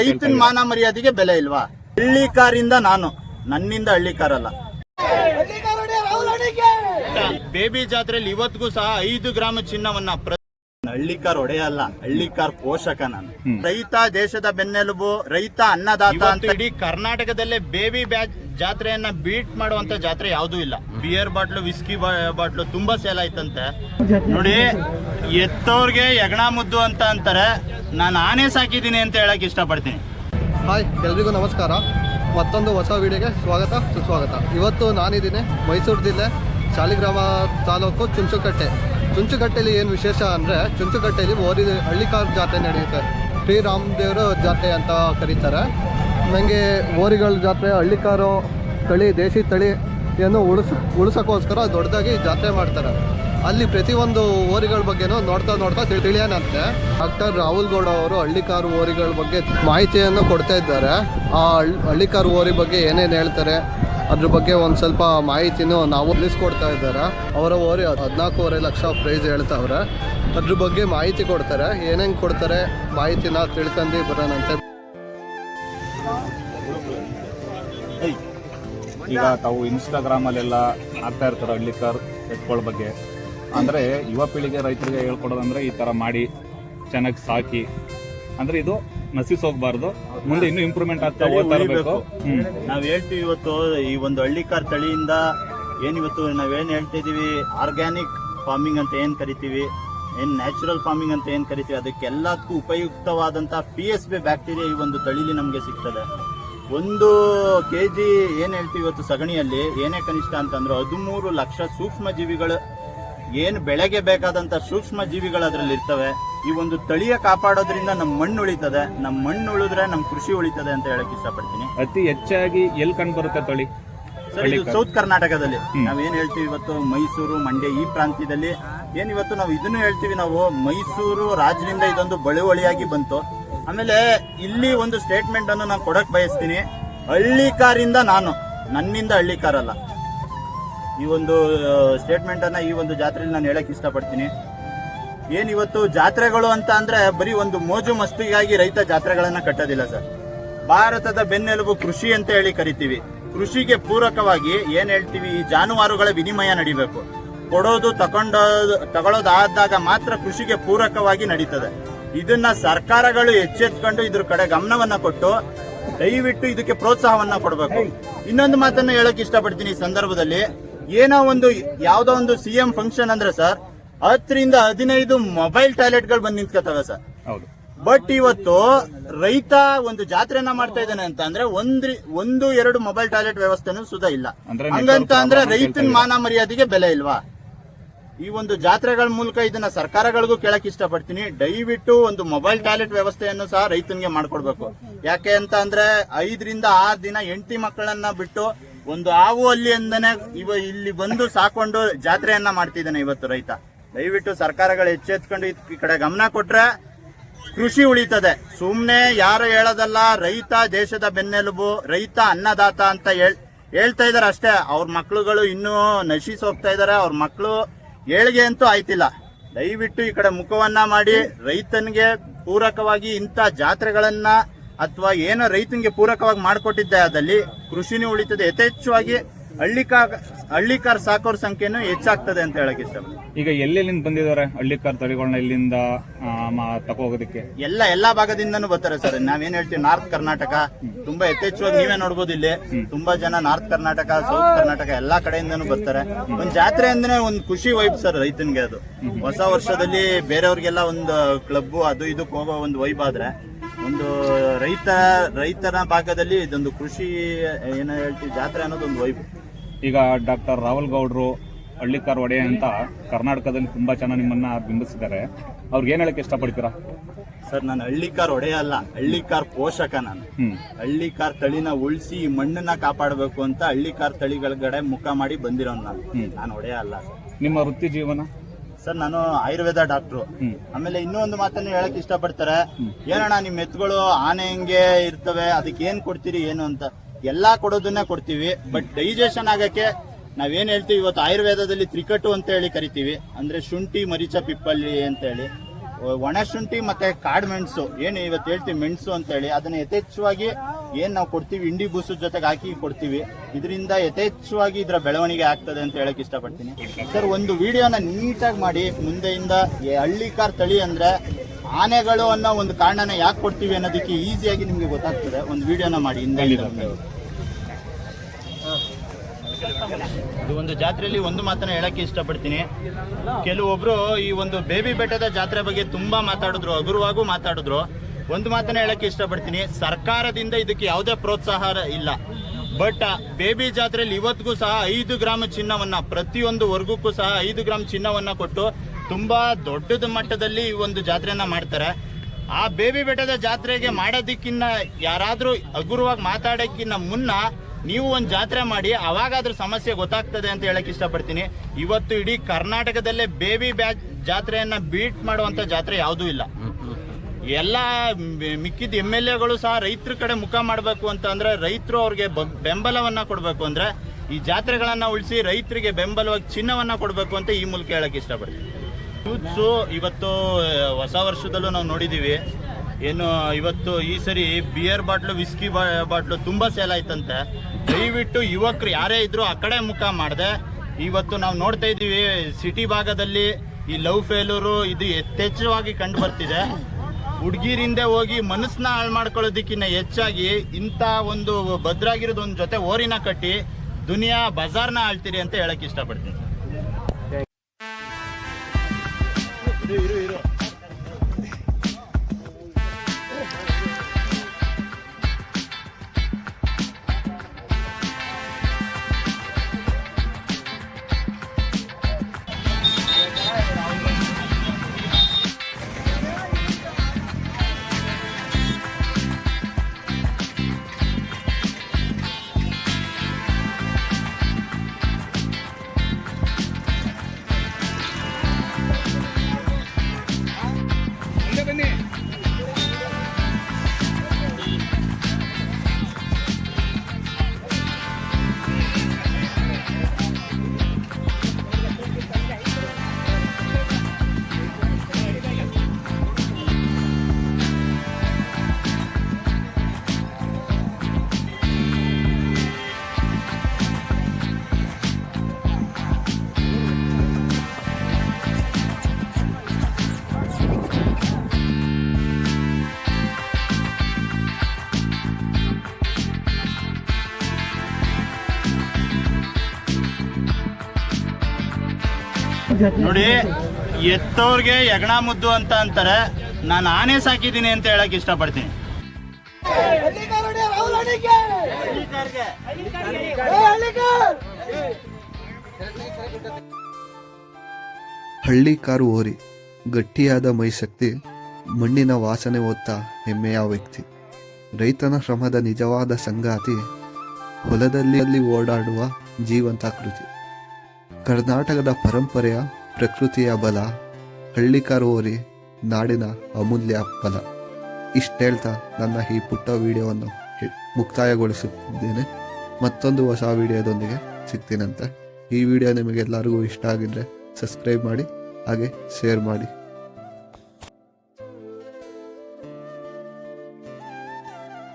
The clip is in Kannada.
ರೈತನ ಮಾನ ಮರ್ಯಾದೆಗೆ ಬೆಲೆ ಇಲ್ವಾ? ಹಳ್ಳಿ ಕಾರಿಂದ ನಾನು ನನ್ನಿಂದ ಹಳ್ಳಿ ಕಾರಲ್ಲ. ಬೇಬಿ ಜಾತ್ರೆಯಲ್ಲಿ ಇವತ್ತಿಗೂ ಸಹ ಐದು ಗ್ರಾಮ ಚಿನ್ನವನ್ನ ಹಳ್ಳಿಕಾರ್ ಒಡೆಯಲ್ಲ ಹಳ್ಳಿಕಾರ್ ಪೋಷಕ ನಾನು. ರೈತ ದೇಶದ ಬೆನ್ನೆಲುಬು ರೈತ ಅನ್ನದಾತ ಅಂತ ಇಡೀ ಕರ್ನಾಟಕದಲ್ಲೇ ಬೇಬಿ ಬ್ಯಾಚ್ ಜಾತ್ರೆಯನ್ನ ಬೀಟ್ ಮಾಡುವಂತ ಜಾತ್ರೆ ಯಾವ್ದೂ ಇಲ್ಲ. ಬಿಯರ್ ಬಾಟ್ಲು ವಿಸ್ಕಿ ಬಾಟ್ಲು ತುಂಬಾ ಸೇಲ್ ಆಯ್ತಂತೆ. ನೋಡಿ ಎತ್ತೋರ್ಗೆ ಯಗಣ ಮುದ್ದು ಅಂತ ಅಂತಾರೆ. ನಾನು ಆನೆ ಸಾಕಿದ್ದೀನಿ ಅಂತ ಹೇಳಕ್ ಇಷ್ಟಪಡ್ತೀನಿ. ಹಾಯ್ ಎಲ್ರಿಗೂ ನಮಸ್ಕಾರ. ಮತ್ತೊಂದು ಹೊಸ ವಿಡಿಯೋಗೆ ಸ್ವಾಗತ ಸುಸ್ವಾಗತ. ಇವತ್ತು ನಾನಿದ್ದೀನಿ ಮೈಸೂರು ಜಿಲ್ಲೆ ಶಾಲಿಗ್ರಾಮ ತಾಲೂಕು ಚುಂಚುಕಟ್ಟೆ. ಚುಂಚುಕಟ್ಟೆಯಲ್ಲಿ ಏನು ವಿಶೇಷ ಅಂದರೆ ಚುಂಚುಗಟ್ಟೆಯಲ್ಲಿ ಓರಿ ಹಳ್ಳಿಕಾರ್ ಜಾತ್ರೆ ನಡೆಯುತ್ತೆ. ಶ್ರೀರಾಮದೇವರ ಜಾತ್ರೆ ಅಂತ ಕರೀತಾರೆ. ನನಗೆ ಓರಿಗಳ ಜಾತ್ರೆ, ಹಳ್ಳಿಕಾರು ತಳಿ ದೇಶಿ ಏನು ಉಳಿಸ್ ಉಳಿಸೋಕ್ಕೋಸ್ಕರ ದೊಡ್ಡದಾಗಿ ಜಾತ್ರೆ ಮಾಡ್ತಾರೆ. ಅಲ್ಲಿ ಪ್ರತಿಯೊಂದು ಓರಿಗಳ ಬಗ್ಗೆನೂ ನೋಡ್ತಾ ನೋಡ್ತಾ ತಿಳಿ ತಿಳಿಯೋಣಂತೆ ಡಾಕ್ಟರ್ ರಾಹುಲ್ ಗೌಡ ಅವರು ಹಳ್ಳಿಕಾರು ಓರಿಗಳ ಬಗ್ಗೆ ಮಾಹಿತಿಯನ್ನು ಕೊಡ್ತಾ ಇದ್ದಾರೆ. ಆ ಹಳ್- ಹಳ್ಳಿಕಾರು ಓರಿ ಬಗ್ಗೆ ಏನೇನು ಹೇಳ್ತಾರೆ ಅದ್ರ ಬಗ್ಗೆ ಒಂದು ಸ್ವಲ್ಪ ಮಾಹಿತಿನೂ ನಾವು ತಿಳಿಸ್ಕೊಡ್ತಾ ಇದ್ದಾರೆ? ಅವರ ಓರಿ ಹದಿನಾಲ್ಕೂವರೆ ಲಕ್ಷ ಪ್ರೈಸ್ ಹೇಳ್ತಾವ್ರೆ. ಅದ್ರ ಬಗ್ಗೆ ಮಾಹಿತಿ ಕೊಡ್ತಾರೆ. ಏನೇನ್ ಕೊಡ್ತಾರೆ ಮಾಹಿತಿನ ತಿಳ್ಕೊಂಡು ಬರೋಣಂತೆ ಈಗ ತಾವು ಇನ್ಸ್ಟಾಗ್ರಾಮ್ ಅಲ್ಲೆಲ್ಲ ಹಾಕ್ತಾ ಇರ್ತಾರೆ ಹಳ್ಳಿಕಾರ್ ಎತ್ಕೊಳ್ಳೋ ಬಗ್ಗೆ? ಅಂದ್ರೆ ಯುವ ಪೀಳಿಗೆ ರೈತರಿಗೆ ಹೇಳ್ಕೊಡೋದಂದ್ರೆ ಈ ತರ ಮಾಡಿ, ಚೆನ್ನಾಗಿ ಸಾಕಿ. ಅಂದ್ರೆ ಇದು ನಸಿಸ್ ಹೋಗ್ಬಾರ್ದು ಮುಂದೆ ಇನ್ನೂ ಇಂಪ್ರೂವ್ಮೆಂಟ್ ಆಗ್ತಾ ಹೋಗ್ತಾ ಇರಬೇಕು. ನಾವ್ ಹೇಳ್ತೀವಿ ಇವತ್ತು ಈ ಒಂದು ಹಳ್ಳಿಕಾರ್ ತಳಿಯಿಂದ ಏನಿವತ್ತು ಇವತ್ತು ಏನು ಹೇಳ್ತಿದೀವಿ ಆರ್ಗ್ಯಾನಿಕ್ ಫಾರ್ಮಿಂಗ್ ಅಂತ ಏನ್ ಕರಿತೀವಿ? ಏನ್ ನ್ಯಾಚುರಲ್ ಫಾರ್ಮಿಂಗ್ ಅಂತ ಏನ್ ಕರಿತೀವಿ? ಅದಕ್ಕೆಲ್ಲದಕ್ಕೂ ಉಪಯುಕ್ತವಾದಂತ ಪಿ ಎಸ್ ಬಿ ಬ್ಯಾಕ್ಟೀರಿಯಾ ಈ ಒಂದು ತಳಿಲಿ ನಮ್ಗೆ ಸಿಗ್ತದೆ. ಒಂದು ಕೆ ಜಿ ಏನು ಹೇಳ್ತೀವಿ ಇವತ್ತು ಸಗಣಿಯಲ್ಲಿ? ಏನೇ ಕನಿಷ್ಠ ಅಂತಂದ್ರೆ ಹದಿಮೂರು ಲಕ್ಷ ಸೂಕ್ಷ್ಮ ಜೀವಿಗಳು ಏನು ಬೆಳೆಗೆ ಬೇಕಾದಂಥ ಸೂಕ್ಷ್ಮ ಜೀವಿಗಳು ಅದರಲ್ಲಿ ಇರ್ತವೆ ಈ ಒಂದು ತಳಿಯ ಕಾಪಾಡೋದ್ರಿಂದ ನಮ್ಮ ಮಣ್ಣು ಉಳಿತದೆ. ನಮ್ಮ ಮಣ್ಣು ಉಳಿದ್ರೆ ನಮ್ಮ ಕೃಷಿ ಉಳಿತದೆ ಅಂತ ಹೇಳಕ್ ಇಷ್ಟಪಡ್ತೀನಿ. ಅತಿ ಹೆಚ್ಚಾಗಿ ಎಲ್ಲಿ ಕಂಡು ಬರುತ್ತೆ ತಳಿ? ಸರ್ ಇದು ಸೌತ್ ಕರ್ನಾಟಕದಲ್ಲಿ. ನಾವೇನ್ ಹೇಳ್ತೀವಿ ಇವತ್ತು? ಮೈಸೂರು ಮಂಡ್ಯ ಈ ಪ್ರಾಂತ್ಯದಲ್ಲಿ ಏನ್ ಇವತ್ತು ನಾವು ಇದನ್ನು ಹೇಳ್ತೀವಿ ನಾವು? ಮೈಸೂರು ರಾಜ್ಯದಿಂದ ಇದೊಂದು ಬಳುವಳಿಯಾಗಿ ಬಂತು. ಆಮೇಲೆ ಇಲ್ಲಿ ಒಂದು ಸ್ಟೇಟ್ಮೆಂಟ್ ಅನ್ನು ನಾನು ಕೊಡಕ್ ಬಯಸ್ತೀನಿ. ಹಳ್ಳಿಕಾರಿಂದ ನಾನು. ನನ್ನಿಂದ ಹಳ್ಳಿಕಾರಲ್ಲ. ಈ ಒಂದು ಸ್ಟೇಟ್ಮೆಂಟ್ ಅನ್ನ ಈ ಒಂದು ಜಾತ್ರೆಯಲ್ಲಿ ನಾನು ಹೇಳಕ್ ಇಷ್ಟಪಡ್ತೀನಿ. ಏನ್ ಇವತ್ತು ಜಾತ್ರೆಗಳು ಅಂತ ಅಂದ್ರೆ ಬರೀ ಒಂದು ಮೋಜು ಮಸ್ತಿಗಾಗಿ ರೈತ ಜಾತ್ರೆಗಳನ್ನ ಕಟ್ಟೋದಿಲ್ಲ ಸರ್. ಭಾರತದ ಬೆನ್ನೆಲುಬು ಕೃಷಿ ಅಂತ ಹೇಳಿ ಕರಿತೀವಿ. ಕೃಷಿಗೆ ಪೂರಕವಾಗಿ ಏನ್ ಹೇಳ್ತೀವಿ, ಈ ಜಾನುವಾರುಗಳ ವಿನಿಮಯ ನಡಿಬೇಕು. ಕೊಡೋದು ತಕೊಂಡೋದು ತಗೊಳ್ಳೋದಾದಾಗ ಮಾತ್ರ ಕೃಷಿಗೆ ಪೂರಕವಾಗಿ ನಡೀತದೆ. ಇದನ್ನ ಸರ್ಕಾರಗಳು ಎಚ್ಚೆತ್ಕೊಂಡು ಇದ್ರ ಕಡೆ ಗಮನವನ್ನ ಕೊಟ್ಟು ದಯವಿಟ್ಟು ಇದಕ್ಕೆ ಪ್ರೋತ್ಸಾಹವನ್ನ ಕೊಡಬೇಕು. ಇನ್ನೊಂದು ಮಾತನ್ನ ಹೇಳಕ್ ಇಷ್ಟಪಡ್ತೀನಿ ಈ ಸಂದರ್ಭದಲ್ಲಿ. ಏನೋ ಒಂದು ಯಾವ್ದೋ ಒಂದು ಸಿಎಂ ಫಂಕ್ಷನ್ ಅಂದ್ರೆ ಸರ್ ಹತ್ತರಿಂದ ಹದಿನೈದು ಮೊಬೈಲ್ ಟಾಯ್ಲೆಟ್ಗಳು ಬಂದ್ ನಿಂತ್ಕೋತವೆ ಸರ್. ಹೌದು. ಬಟ್ ಇವತ್ತು ರೈತ ಒಂದು ಜಾತ್ರೆನ ಮಾಡ್ತಾ ಇದ್ದಾನೆ ಅಂತ ಅಂದ್ರೆ ಒಂದ್ರಿ ಒಂದು ಎರಡು ಮೊಬೈಲ್ ಟಾಯ್ಲೆಟ್ ವ್ಯವಸ್ಥೆನೂ ಸುಧಾ ಇಲ್ಲ. ಹಂಗಂತ ಅಂದ್ರೆ ರೈತನ ಮಾನ ಮರ್ಯಾದೆಗೆ ಬೆಲೆ ಇಲ್ವಾ? ಈ ಒಂದು ಜಾತ್ರೆಗಳ ಮೂಲಕ ಇದನ್ನ ಸರ್ಕಾರಗಳಿಗೂ ಕೇಳಕ್ ಇಷ್ಟಪಡ್ತೀನಿ. ದಯವಿಟ್ಟು ಒಂದು ಮೊಬೈಲ್ ಟಾಯ್ಲೆಟ್ ವ್ಯವಸ್ಥೆಯನ್ನು ಸಹ ರೈತನಿಗೆ ಮಾಡ್ಕೊಡ್ಬೇಕು. ಯಾಕೆ ಅಂತ ಅಂದ್ರೆ ಐದರಿಂದ ಆರು ದಿನ ಹೆಂಡತಿ ಮಕ್ಕಳನ್ನ ಬಿಟ್ಟು ಒಂದು ಹಾವು ಅಲ್ಲಿ ಅಂದನೆ ಇವ ಇಲ್ಲಿ ಬಂದು ಸಾಕೊಂಡು ಜಾತ್ರೆಯನ್ನ ಮಾಡ್ತಿದ್ದಾನೆ ಇವತ್ತು ರೈತ. ದಯವಿಟ್ಟು ಸರ್ಕಾರಗಳು ಎಚ್ಚೆತ್ಕೊಂಡು ಈ ಕಡೆ ಗಮನ ಕೊಟ್ರೆ ಕೃಷಿ ಉಳಿತದೆ. ಸುಮ್ಮನೆ ಯಾರು ಹೇಳೋದಲ್ಲ, ರೈತ ದೇಶದ ಬೆನ್ನೆಲುಬು, ರೈತ ಅನ್ನದಾತ ಅಂತ ಹೇಳ್, ಹೇಳ್ತಾ ಇದಾರೆ ಅಷ್ಟೇ. ಅವ್ರ ಮಕ್ಳುಗಳು ಇನ್ನೂ ನಶಿಸಿ ಹೋಗ್ತಾ ಇದಾರೆ. ಅವ್ರ ಮಕ್ಕಳು ಏಳಿಗೆ ಅಂತೂ ಆಯ್ತಿಲ್ಲ. ದಯವಿಟ್ಟು ಈ ಕಡೆ ಮುಖವನ್ನ ಮಾಡಿ, ರೈತನಿಗೆ ಪೂರಕವಾಗಿ ಇಂಥ ಜಾತ್ರೆಗಳನ್ನ ಅಥವಾ ಏನೋ ರೈತನಿಗೆ ಪೂರಕವಾಗಿ ಮಾಡಿಕೊಟ್ಟಿದ್ದೆ ಅದಲ್ಲಿ ಕೃಷಿನೂ ಉಳಿತದೆ. ಯಥೇಚ್ಛವಾಗಿ ಹಳ್ಳಿಕಾ ಹಳ್ಳಿಕಾರ್ ಸಾಕೋರ್ ಸಂಖ್ಯೆನೂ ಹೆಚ್ಚಾಗ್ತದೆ ಅಂತ ಹೇಳಕ್ ಇಷ್ಟ ಈಗ ಎಲ್ಲೆಲ್ಲಿಂದ ಬಂದಿದ್ದಾರೆ ಹಳ್ಳಿಕಾರ್ ತಳಿಗಳನ್ನ ಇಲ್ಲಿಂದ ತಗೋ ಹೋಗೋದಕ್ಕೆ ಎಲ್ಲ ಎಲ್ಲಾ ಭಾಗದಿಂದನು ಬರ್ತಾರೆ ಸರ್. ನಾವೇನ್ ಹೇಳ್ತೀವಿ ನಾರ್ತ್ ಕರ್ನಾಟಕ. ತುಂಬಾ ಯಥೇಚ್ಛವಾಗಿ ನೀವೇ ನೋಡ್ಬೋದು ಇಲ್ಲಿ. ತುಂಬಾ ಜನ ನಾರ್ತ್ ಕರ್ನಾಟಕ ಸೌತ್ ಕರ್ನಾಟಕ ಎಲ್ಲಾ ಕಡೆಯಿಂದನು ಬರ್ತಾರೆ. ಒಂದ್ ಜಾತ್ರೆ ಅಂದ್ರೆ ಒಂದ್ ಖುಷಿ ವೈಬ್ ಸರ್ ರೈತನ್ಗೆ ಅದು. ಹೊಸ ವರ್ಷದಲ್ಲಿ ಬೇರೆಯವ್ರಿಗೆಲ್ಲ ಒಂದು ಕ್ಲಬ್ ಅದು ಇದಕ್ಕೆ ಹೋಗೋ ಒಂದು ವೈಬ್ ಆದ್ರೆ ಒಂದು ರೈತ ರೈತನ ಭಾಗದಲ್ಲಿ ಇದೊಂದು ಕೃಷಿ ಏನ ಹೇಳ್ತೀವಿ ಜಾತ್ರೆ ಅನ್ನೋದು ಒಂದು ವೈಬ್ ಈಗ ಡಾಕ್ಟರ್ ರಾಹುಲ್ ಗೌಡ್ರು ಹಳ್ಳಿಕಾರ್ ಒಡೆಯ ಅಂತ ಕರ್ನಾಟಕದಲ್ಲಿ ತುಂಬಾ ಜನ ನಿಮ್ಮನ್ನ ಬಿಂಬಿಸಿದ್ದಾರೆ. ಅವ್ರಿಗೆ ಏನ್ ಹೇಳಕ್ಕೆ ಇಷ್ಟಪಡ್ತೀರಾ? ಸರ್ ನಾನು ಹಳ್ಳಿಕಾರ್ ಒಡೆಯಲ್ಲ ಹಳ್ಳಿಕಾರ್ ಪೋಷಕ ನಾನು. ಹಳ್ಳಿಕಾರ್ ತಳಿನ ಉಳಿಸಿ ಈ ಮಣ್ಣನ್ನ ಕಾಪಾಡಬೇಕು ಅಂತ ಹಳ್ಳಿಕಾರ್ ತಳಿಗಳ ಕಡೆ ಮುಖ ಮಾಡಿ ಬಂದಿರೋ ನಾನು. ನಾನು ಒಡೆಯ ಅಲ್ಲ ನಿಮ್ಮ ವೃತ್ತಿ ಜೀವನ? ಸರ್ ನಾನು ಆಯುರ್ವೇದ ಡಾಕ್ಟ್ರು. ಆಮೇಲೆ ಇನ್ನೂ ಒಂದು ಮಾತನ್ನು ಹೇಳಕ್ ಇಷ್ಟಪಡ್ತಾರೆ. ಏನಣ್ಣ ನಿಮ್ ಎತ್ತುಗಳು ಆನೆ ಹೆಂಗೆ ಇರ್ತವೆ ಅದಕ್ಕೆ ಏನ್ ಕೊಡ್ತೀರಿ ಏನು ಅಂತ? ಎಲ್ಲಾ ಕೊಡೋದನ್ನ ಕೊಡ್ತೀವಿ. ಬಟ್ ಡೈಜೆಷನ್ ಆಗಕ್ಕೆ ನಾವೇನ್ ಹೇಳ್ತೀವಿ, ಇವತ್ತು ಆಯುರ್ವೇದದಲ್ಲಿ ತ್ರಿಕಟು ಅಂತ ಹೇಳಿ ಕರಿತೀವಿ. ಅಂದ್ರೆ ಶುಂಠಿ, ಮರಿಚ ಪಿಪ್ಪಲ್ಲಿ ಅಂತ ಹೇಳಿ. ಒಣಶುಂಠಿ ಮತ್ತೆ ಕಾಡು ಮೆಣಸು. ಏನು ಇವತ್ತು ಹೇಳ್ತೀವಿ ಮೆಣಸು ಅಂತ ಹೇಳಿ. ಅದನ್ನ ಯಥೇಚ್ಛವಾಗಿ ಏನ್ ನಾವು ಕೊಡ್ತೀವಿ ಇಂಡಿ ಬೂಸು ಜೊತೆಗೆ ಹಾಕಿ ಕೊಡ್ತೀವಿ. ಇದರಿಂದ ಯಥೇಚ್ಛವಾಗಿ ಇದರ ಬೆಳವಣಿಗೆ ಆಗ್ತದೆ ಅಂತ ಹೇಳಕ್ ಇಷ್ಟಪಡ್ತೀನಿ. ಸರ್ ಒಂದು ವಿಡಿಯೋನ ನೀಟಾಗಿ ಮಾಡಿ, ಮುಂದೆಯಿಂದ ಈ ಹಳ್ಳಿ ಕಾರ್ ತಳಿ ಅಂದ್ರೆ ಆನೆಗಳು ಅನ್ನೋ ಒಂದು ಕಾರಣನ ಯಾಕೆ ಕೊಡ್ತೀವಿ ಅನ್ನೋದಕ್ಕೆ ಈಸಿಯಾಗಿ ನಿಮಗೆ ಗೊತ್ತಾಗ್ತದೆ. ಒಂದು ವಿಡಿಯೋನ ಮಾಡಿ ಹಿಂದೆ ಇದು ಒಂದು ಜಾತ್ರೆಯಲ್ಲಿ ಒಂದು ಮಾತನ್ನ ಹೇಳಕ್ಕೆ ಇಷ್ಟಪಡ್ತೀನಿ. ಕೆಲವೊಬ್ರು ಈ ಒಂದು ಬೇಬಿ ಬೆಟ್ಟದ ಜಾತ್ರೆ ಬಗ್ಗೆ ತುಂಬಾ ಮಾತಾಡಿದ್ರು ಹಗುರವಾಗೂ ಮಾತಾಡಿದ್ರು. ಒಂದು ಮಾತನ್ನ ಹೇಳಕ್ಕೆ ಇಷ್ಟಪಡ್ತೀನಿ. ಸರ್ಕಾರದಿಂದ ಇದಕ್ಕೆ ಯಾವುದೇ ಪ್ರೋತ್ಸಾಹ ಇಲ್ಲ. ಬಟ್ ಬೇಬಿ ಜಾತ್ರೆಯಲ್ಲಿ ಇವತ್ತಿಗೂ ಸಹ ಐದು ಗ್ರಾಮ್ ಚಿನ್ನವನ್ನ ಪ್ರತಿಯೊಂದು ವರ್ಗಕ್ಕೂ ಸಹ ಐದು ಗ್ರಾಮ್ ಚಿನ್ನವನ್ನ ಕೊಟ್ಟು ತುಂಬಾ ದೊಡ್ಡದ ಮಟ್ಟದಲ್ಲಿ ಈ ಒಂದು ಜಾತ್ರೆಯನ್ನ ಮಾಡ್ತಾರೆ. ಆ ಬೇಬಿ ಬೆಟ್ಟದ ಜಾತ್ರೆಗೆ ಮಾಡೋದಕ್ಕಿನ್ನ ಯಾರಾದರೂ ಹಗುರವಾಗಿ ಮಾತಾಡೋಕ್ಕಿನ್ನ ಮುನ್ನ ನೀವು ಒಂದು ಜಾತ್ರೆ ಮಾಡಿ, ಅವಾಗಾದ್ರೂ ಸಮಸ್ಯೆ ಗೊತ್ತಾಗ್ತದೆ ಅಂತ ಹೇಳಕ್ ಇಷ್ಟಪಡ್ತೀನಿ. ಇವತ್ತು ಇಡೀ ಕರ್ನಾಟಕದಲ್ಲೇ ಬೇಬಿ ಬ್ಯಾಚ್ ಜಾತ್ರೆಯನ್ನ ಬೀಟ್ ಮಾಡುವಂತ ಜಾತ್ರೆ ಯಾವುದೂ ಇಲ್ಲ. ಎಲ್ಲ ಮಿಕ್ಕಿದ ಎಂ ಎಲ್ ಎಗಳು ಸಹ ರೈತರ ಕಡೆ ಮುಖ ಮಾಡಬೇಕು ಅಂತ ಅಂದ್ರೆ ರೈತರು ಅವ್ರಿಗೆ ಬೆಂಬಲವನ್ನ ಕೊಡಬೇಕು ಅಂದ್ರೆ ಈ ಜಾತ್ರೆಗಳನ್ನ ಉಳಿಸಿ ರೈತರಿಗೆ ಬೆಂಬಲವಾಗಿ ಚಿನ್ನವನ್ನ ಕೊಡಬೇಕು ಅಂತ ಈ ಮೂಲಕ ಹೇಳಕ್ ಇಷ್ಟಪಡ್ತೀನಿ. ಯೂತ್ಸು ಇವತ್ತು ಹೊಸ ವರ್ಷದಲ್ಲೂ ನಾವು ನೋಡಿದ್ದೀವಿ ಏನು, ಇವತ್ತು ಈ ಸರಿ ಬಿಯರ್ ಬಾಟ್ಲು ವಿಸ್ಕಿ ಬಾಟ್ಲು ತುಂಬ ಸೇಲ್ ಆಯ್ತಂತೆ. ದಯವಿಟ್ಟು ಯುವಕರು ಯಾರೇ ಇದ್ರು ಆ ಕಡೆ ಮುಖ ಮಾಡಿದೆ. ಇವತ್ತು ನಾವು ನೋಡ್ತಾ ಇದ್ದೀವಿ ಸಿಟಿ ಭಾಗದಲ್ಲಿ ಈ ಲವ್ ಫೇಲೂರು ಇದು ಯಥೇಚ್ಛವಾಗಿ ಕಂಡು ಬರ್ತಿದೆ. ಹುಡುಗಿರಿಂದೆ ಹೋಗಿ ಮನಸ್ಸನ್ನ ಹಾಳು ಮಾಡ್ಕೊಳ್ಳೋದಕ್ಕಿಂತ ಹೆಚ್ಚಾಗಿ ಇಂಥ ಒಂದು ಭದ್ರಾಗಿರೋದು ಒಂದು ಜೊತೆ ಓರಿನ ಕಟ್ಟಿ ದುನಿಯಾ ಬಜಾರ್ನ ಆಳ್ತೀರಿ ಅಂತ ಹೇಳಕ್ ಇಷ್ಟಪಡ್ತೀನಿ. ನೋಡಿ ಎತ್ತವ್ರಿಗೆ ಯಗಣ ಮುದ್ದು ಅಂತ ಅಂತಾರೆ. ನಾನು ಆನೆ ಸಾಕಿದ್ದೀನಿ ಅಂತ ಹೇಳಕ್ ಇಷ್ಟಪಡ್ತೀನಿ. ಹಳ್ಳಿ ಕಾರು ಓರಿ, ಗಟ್ಟಿಯಾದ ಮೈಶಕ್ತಿ, ಮಣ್ಣಿನ ವಾಸನೆ ಹೊತ್ತ ಹೆಮ್ಮೆಯ ವ್ಯಕ್ತಿ. ರೈತನ ಶ್ರಮದ ನಿಜವಾದ ಸಂಗಾತಿ, ಹೊಲದಲ್ಲಿ ಅಲ್ಲಿ ಓಡಾಡುವ ಜೀವಂತ ಕೃತಿ. ಕರ್ನಾಟಕದ ಪರಂಪರೆಯ ಪ್ರಕೃತಿಯ ಬಲ ಹಳ್ಳಿಕಾರು ಓರಿ ನಾಡಿನ ಅಮೂಲ್ಯ ಬಲ. ಇಷ್ಟು ಹೇಳ್ತಾ ನನ್ನ ಈ ಪುಟ್ಟ ವಿಡಿಯೋವನ್ನು ಮುಕ್ತಾಯಗೊಳಿಸುತ್ತಿದ್ದೇನೆ. ಮತ್ತೊಂದು ಹೊಸ ವಿಡಿಯೋದೊಂದಿಗೆ ಸಿಗ್ತೀನಂತೆ. ಈ ವಿಡಿಯೋ ನಿಮಗೆಲ್ಲರಿಗೂ ಇಷ್ಟ ಆಗಿದ್ರೆ ಸಬ್ಸ್ಕ್ರೈಬ್ ಮಾಡಿ, ಹಾಗೆ ಶೇರ್ ಮಾಡಿ.